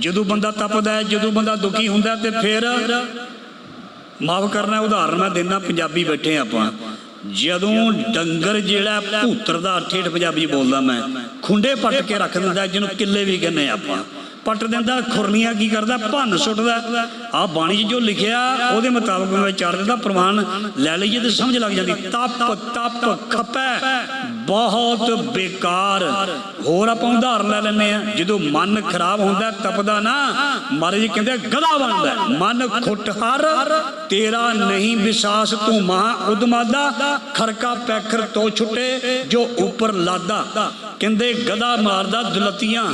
ਜਦੋਂ ਬੰਦਾ ਤਪਦਾ ਹੈ, ਜਦੋਂ ਬੰਦਾ ਦੁਖੀ ਹੁੰਦਾ ਤੇ ਫਿਰ ਮਾਫ ਕਰਨਾ ਉਦਾਹਰਨ ਮੈਂ ਦਿੰਦਾ, ਪੰਜਾਬੀ ਬੈਠੇ ਆਪਾਂ। ਜਦੋਂ ਡੰਗਰ ਜਿਹੜਾ ਭੂਤਰ ਦਾ ਠੇਠ ਪੰਜਾਬੀ ਬੋਲਦਾ ਮੈਂ, ਖੁੰਡੇ ਪੱਟ ਕੇ ਰੱਖ ਦਿੰਦਾ ਜਿਹਨੂੰ ਕਿੱਲੇ ਵੀ ਕਹਿੰਦੇ ਆਪਾਂ। ਪੱਟ ਦਿੰਦਾ, ਖੁਰਲੀਆਂ ਕੀ ਕਰਦਾ, ਭੰਨ ਸੁੱਟਦਾ। ਆ ਬਾਣੀ 'ਚ ਜੋ ਲਿਖਿਆ, ਉਹਦੇ ਮੁਤਾਬਕ ਮੈਂ ਵਿਚਾਰ ਦਿੰਦਾ ਪ੍ਰਮਾਣ ਲੈ ਲਈਏ ਤੇ ਸਮਝ ਲੱਗ ਜਾਂਦੀ। ਤਪ ਤਪ, ਖਪੈ, ਬਹੁਤ ਬੇਕਾਰ। ਹੋਰ ਆਪਾਂ ਉਦਾਹਰਨ ਲੈ ਲੈਂਦੇ ਆ ਜਦੋਂ ਮਨ ਖਰਾਬ ਹੁੰਦਾ, ਤਪਦਾ ਨਾ, ਮਹਾਰਾਜ ਜੀ ਕਹਿੰਦੇ, ਗਧਾ ਬਣਦਾ। ਮਨ ਖੁੱਟਹਰ ਤੇਰਾ ਨਹੀਂ ਵਿਸ਼ਾਸ, ਤੂੰ ਮਹਾ ਉਦਮਾਦਾ। ਖਰਕਾ ਪੈਖਰ ਤੋਂ ਛੁੱਟੇ, ਜੋ ਉੱਪਰ ਲਾਦਾ। ਕਹਿੰਦੇ, ਗਧਾ ਮਾਰਦਾ ਦਲਤੀਆਂ।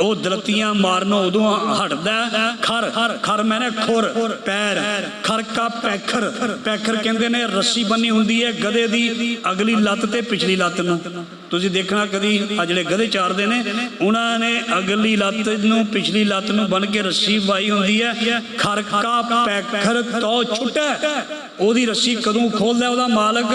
ਉਹ ਦਲਤੀਆਂ ਮਾਰਨੋਂ ਉਦੋਂ ਹਟਦਾ ਖਰ ਖਰ ਮੈਨੇ ਖੁਰ, ਪੈਰ ਖਰਕਾ ਪੈਖਰ। ਪੈਖਰ ਕਹਿੰਦੇ ਨੇ, ਰੱਸੀ ਬੰਨੀ ਹੁੰਦੀ ਹੈ ਗਧੇ ਦੀ, ਅਗਲੀ ਲੱਤ ਤੇ ਪਿਛਲੀ ਲੱਤ ਨੂੰ। ਤੁਸੀਂ ਦੇਖਣਾ ਕਦੀ ਆ ਜਿਹੜੇ ਗਧੇ ਚਾਰਦੇ ਨੇ, ਉਹਨਾਂ ਨੇ ਅਗਲੀ ਲੱਤ ਨੂੰ, ਪਿਛਲੀ ਲੱਤ ਨੂੰ ਬਨ ਕੇ ਰੱਸੀ ਵਾਈ ਹੁੰਦੀ ਹੈ। ਖਰਕਾ ਪੈਖਰ ਤੋਂ ਛੁੱਟੈ। ਉਹਦੀ ਰੱਸੀ ਕਦੋਂ ਖੋਲਦਾ ਉਹਦਾ ਮਾਲਕ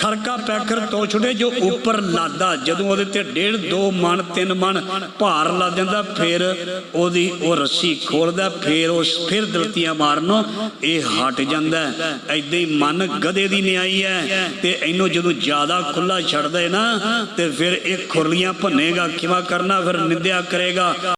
ਖਰਕਾ ਪੈਖਰ ਤੋਂ ਛੁੱਟੇ ਜੋ ਉੱਪਰ ਲਾਦਾ। ਜਦੋਂ ਉਹਦੇ ਤੇ ਡੇਢ, ਦੋ ਮਣ, ਤਿੰਨ ਮਣ ਭਾਰ ਲੱਗ ਜਾਂਦਾ, ਫਿਰ ਉਹਦੀ ਉਹ ਰੱਸੀ ਖੋਲਦਾ, ਫਿਰ ਉਸ ਫਿਰ ਦਲਤੀਆਂ ਮਾਰਨੋਂ ਇਹ ਹਟ ਜਾਂਦਾ। ਐਦਾਂ ਹੀ ਮਨ ਗਧੇ ਦੀ ਨਿਆਈ ਹੈ ਤੇ ਇਹਨੂੰ ਜਦੋਂ ਜ਼ਿਆਦਾ ਖੁੱਲਾ ਛੱਡਦਾ ਨਾ, ਤੇ ਫਿਰ ਇਹ ਖੁਰਲੀਆਂ ਭੰਨੇਗਾ ਕਿਵਾ ਕਰਨਾ ਫਿਰ ਨਿੰਦਿਆ ਕਰੇਗਾ।